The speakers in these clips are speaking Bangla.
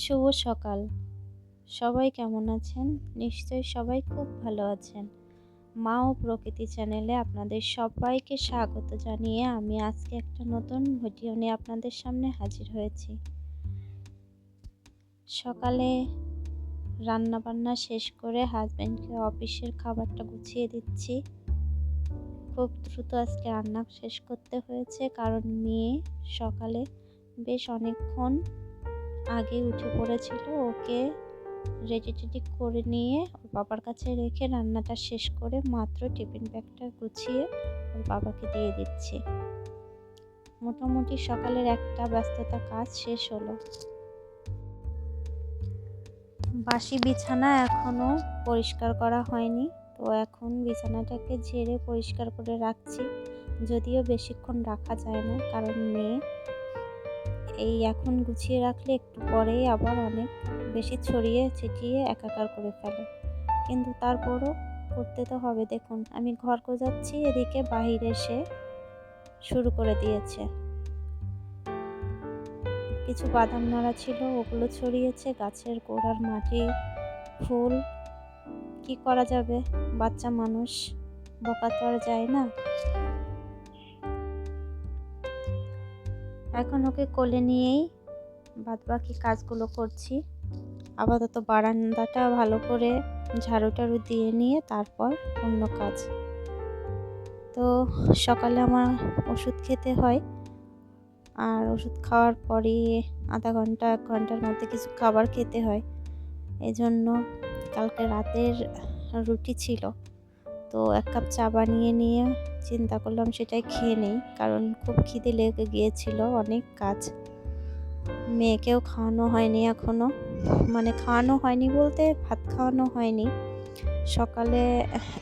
শুভ সকাল। সবাই কেমন আছেন? নিশ্চয়ই সবাই খুব ভালো আছেন। মা ও প্রকৃতি চ্যানেলে আপনাদের সবাইকে স্বাগত জানিয়ে আমি আজকে একটা নতুন ভিডিও নিয়ে আপনাদের সামনে হাজির হয়েছি। সকালে রান্না বান্না শেষ করে হাজব্যান্ডকে অফিসের খাবারটা গুছিয়ে দিচ্ছি। খুব দ্রুত আজকে রান্না শেষ করতে হয়েছে, কারণ মেয়ে সকালে বেশ অনেকক্ষণ আগে উঠে পড়েছিল, ওকে রেডি টেডি করে নিয়ে ওর বাবার কাছে রেখে রান্নাটা শেষ করে মাত্র টিফিন ব্যাগটা গুছিয়ে ওর বাবাকে দিয়ে দিচ্ছি। মোটামুটি সকালের একটা ব্যস্ততা কাজ শেষ হলো। বাসি বিছানা এখনও পরিষ্কার করা হয়নি, তো এখন বিছানাটাকে ঝেড়ে পরিষ্কার করে রাখছি, যদিও বেশিক্ষণ রাখা যায় না, কারণ মেয়ে এই এখন গুছিয়ে রাখলে একটু পরেই আবার অনেক বেশি ছড়িয়ে ছিটিয়ে একাকার করে ফেলে। কিন্তু তারপরও করতে তো হবে। দেখুন, আমি ঘর গোজাচ্ছি এদিকে বাহিরে এসে শুরু করে দিয়েছে। কিছু বাদাম নাড়া ছিল, ওগুলো ছড়িয়েছে, গাছের গোড়ার মাটি, ফুল। কি করা যাবে? বাচ্চা মানুষ, বকা তো আর যায় না। এখন ওকে কোলে নিয়েই বাদবাকি কাজগুলো করছি। আপাতত বারান্দাটা ভালো করে ঝাড়ু টাড়ু দিয়ে নিয়ে তারপর অন্য কাজ। তো সকালে আমার ওষুধ খেতে হয়। আর ওষুধ খাওয়ার পরই আধা ঘণ্টা, এক ঘণ্টার মধ্যে কিছু খাবার খেতে হয়। এই জন্য কালকে রাতের রুটি ছিল। তো এক কাপ চা বানিয়ে নিয়ে চিন্তা করলাম সেটাই খেয়ে নেই, কারণ খুব খিদে লেগে গিয়েছিল অনেক কাজ। মেয়েকেও খাওয়ানো হয়নি এখনও মানে খাওয়ানো হয়নি বলতে ভাত খাওয়ানো হয়নি। সকালে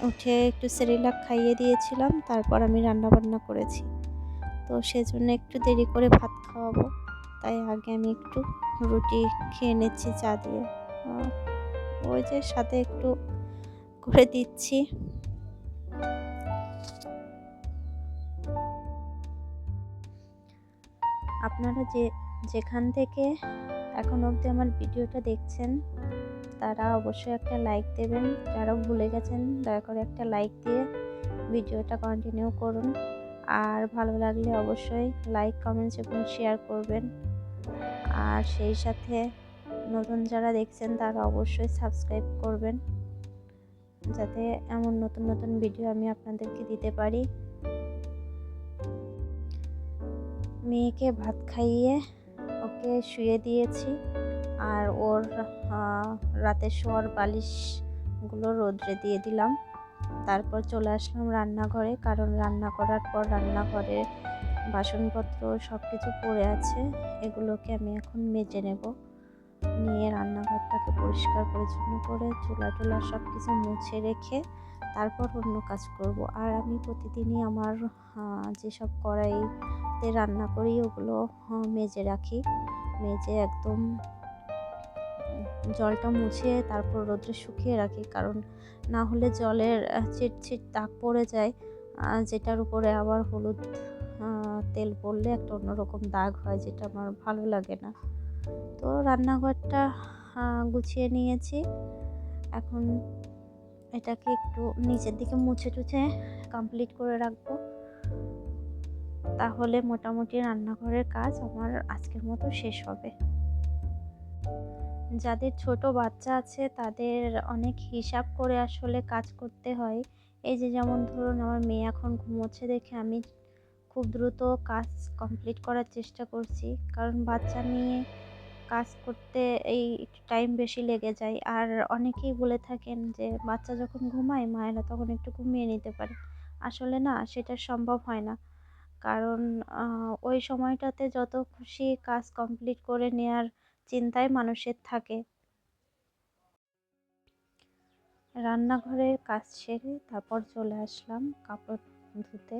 উঠে একটু সেরিলাক খাইয়ে দিয়েছিলাম, তারপর আমি রান্না বান্না করেছি। তো সেজন্য একটু দেরি করে ভাত খাওয়াবো, তাই আগে আমি একটু রুটি খেয়ে নিচ্ছি চা দিয়ে। ওই যে সাথে একটু করে দিচ্ছি। আপনারা যে, যেখান থেকে এখন অবধি আমার ভিডিওটা দেখছেন, তারা অবশ্যই একটা লাইক দেবেন। যারা ভুলে গেছেন, দয়া করে একটা লাইক দিয়ে ভিডিওটা কন্টিনিউ করুন। আর ভালো লাগলে অবশ্যই লাইক কমেন্টস এবং শেয়ার করবেন। আর সেই সাথে নতুন যারা দেখছেন, তারা অবশ্যই সাবস্ক্রাইব করবেন। যাতে এমন নতুন নতুন ভিডিও আমি আপনাদেরকে দিতে পারি। মেয়েকে ভাত খাইয়ে ওকে শুয়ে দিয়েছি। আর ওর রাতে শোয়ার বালিশগুলো রোদ্রে দিয়ে দিলাম। তারপর চলে আসলাম রান্নাঘরে, কারণ রান্না করার পর রান্নাঘরে বাসনপত্র সব কিছু পড়ে আছে। এগুলোকে আমি এখন মেজে নেব। নিয়ে রান্নাঘরটাকে পরিষ্কার পরিচ্ছন্ন করে চুলা টুলা সব কিছু মুছে রেখে তারপর অন্য কাজ করব। আর আমি প্রতিদিনই আমার যেসব কড়াইতে রান্না করি, ওগুলো মেজে রাখি। মেজে একদম জলটা মুছে তারপর রোদ্রে শুকিয়ে রাখি। কারণ না হলে জলের চিটচিট দাগ পড়ে যায়। যেটার উপরে আবার হলুদ তেল পড়লে একটা অন্যরকম দাগ হয়, যেটা আমার ভালো লাগে না। তো রান্নাঘরটা গুছিয়ে নিয়েছি। এখন এটাকে একটু নিচের দিকে মুছে টুছে কমপ্লিট করে রাখব। তাহলে মোটামুটি রান্নাঘরের কাজ আমার আজকের মতো শেষ হবে। যাদের ছোট বাচ্চা আছে, তাদের অনেক হিসাব করে আসলে কাজ করতে হয়। এই যে যেমন ধরুন, আমার মেয়ে এখন ঘুমোচ্ছে দেখে আমি খুব দ্রুত কাজ কমপ্লিট করার চেষ্টা করছি। কারণ বাচ্চা নিয়ে কাজ করতে এই একটু টাইম বেশি লেগে যায়। আর অনেকেই বলে থাকেন যে, বাচ্চা যখন ঘুমায়, মায়েরা তখন একটু ঘুমিয়ে নিতে পারে। আসলে না, সেটা সম্ভব হয় না। কারণ ওই সময়টাতে যত খুশি কাজ কমপ্লিট করে নেওয়ার চিন্তায় মানুষের থাকে। রান্নাঘরের কাজ সেরে তারপর চলে আসলাম কাপড় ধুতে।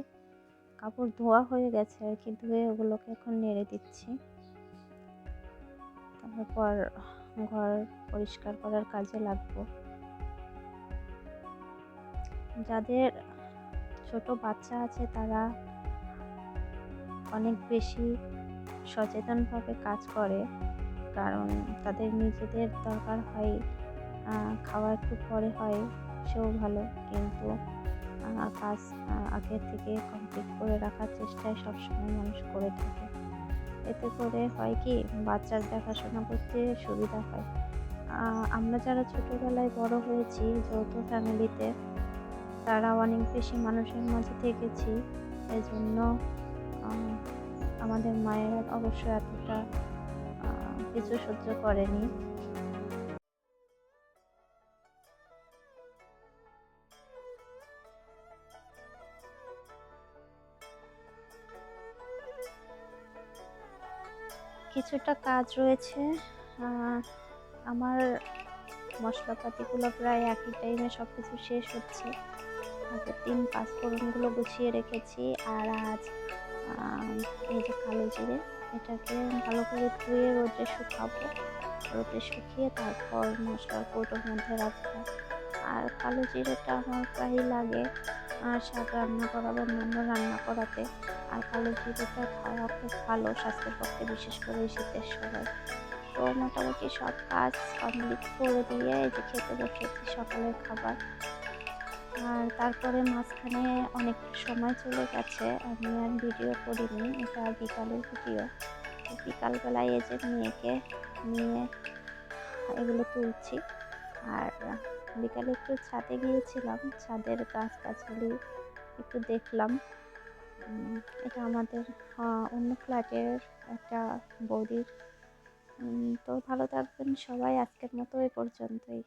কাপড় ধোয়া হয়ে গেছে আর কি, ধুয়ে ওগুলোকে এখন নেড়ে দিচ্ছি। তারপর ঘর পরিষ্কার করার কাজে লাগবো। যাদের ছোট বাচ্চা আছে তারা অনেক বেশি সচেতনভাবে কাজ করে, কারণ তাদের নিজেদের দরকার হয় খাওয়া একটু পরে হয়, সেও ভালো। কিন্তু কাজ আগে থেকে কমপ্লিট করে রাখার চেষ্টায় সবসময় মানুষ করে থাকে। এতে করে হয় কি, বাচ্চার দেখাশোনা করতে সুবিধা হয়। আমরা যারা ছোটোবেলায় বড় হয়েছি, যৌথ ফ্যামিলিতে তারা অনেক বেশি মানুষের মাঝে থেকেছি। এজন্য জন্য আমাদের মায়েরা অবশ্য এতটা কিছু সহ্য করেনি। কিছুটা কাজ রয়েছে। আমার মশলাপাতিগুলো প্রায় একই টাইমে সব কিছু শেষ হচ্ছে। আগের দিন পাঁচফোড়নগুলো গুছিয়ে রেখেছি আর আজ এই যে কালো জিরে, এটাকে ভালো করে ধুয়ে রোদে শুকাবো। রোদে শুকিয়ে তারপর মশলার কৌটোর মধ্যে রাখব। আর কালো জিরেটা আমার প্রায়ই লাগে শাক রান্না করা বা অন্যান্য রান্না করাতে। আর কালো জিরেটা খাওয়া খুব ভালো, স্বাস্থ্যের পক্ষে বিশেষ করে শীতের সময়। তো মোটামুটি সব কাজ কমপ্লিট করে দিয়ে যে খেতে বসেছি সকালের খাবার। আর তারপরে মাঝখানে অনেক সময় চলে গেছে, আমি আর ভিডিও করিনি, এটা বিকালের ভিডিও। বিকালবেলায় এই যে মেয়েকে নিয়ে এগুলো তুলছি। আর বিকালে একটু ছাদে গিয়েছিলাম, ছাদের গাছগাছালি একটু দেখলাম। এটা আমাদের অন্য ফ্ল্যাটের একটা বৌদির। তো ভালো থাকবেন সবাই আজকের মতো এ পর্যন্তই।